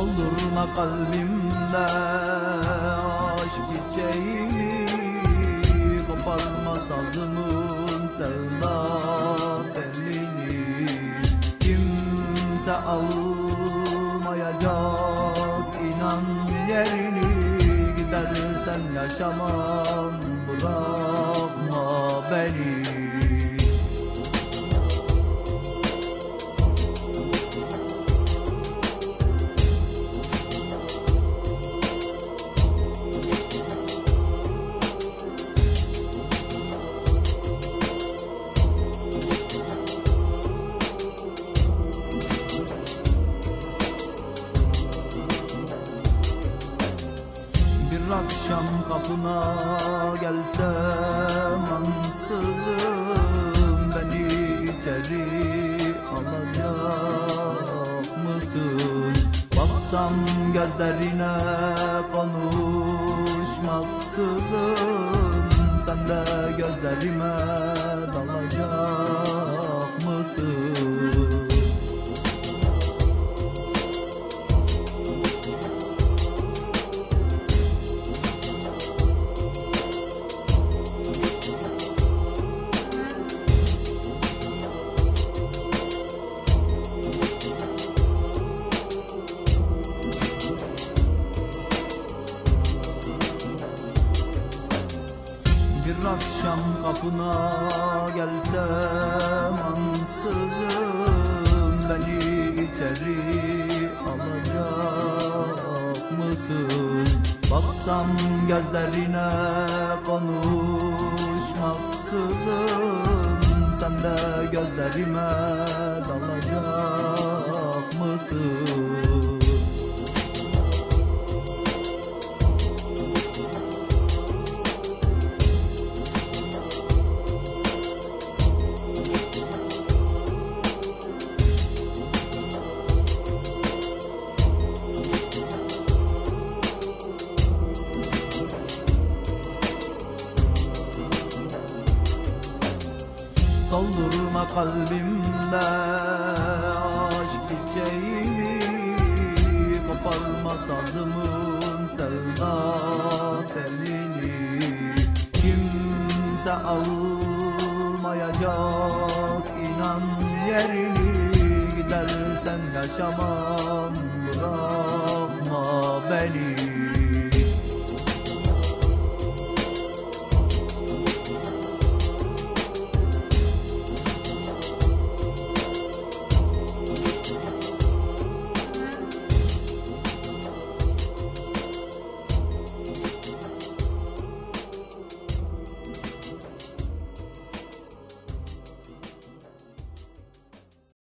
Soldurma kalbimde aşk çiçeğini Koparma sazımın sevda telini Kimse almayacak inan yerini Gidersen yaşamam bırakma beni akşam kapına gelsem ansızın Beni içeri alacak mısın? Baksam gözlerine konuşmaksızın Sen de gözlerime dalacak akşam kapına gelsem ansızın Beni içeri alacak mısın? Baksam gözlerine konuşmaksızın Soldurma kalbimde aşk çiçeğini Koparma sazımın sevda telini. Kimse almayacak inan yerini Gidersen yaşamam bırakma beni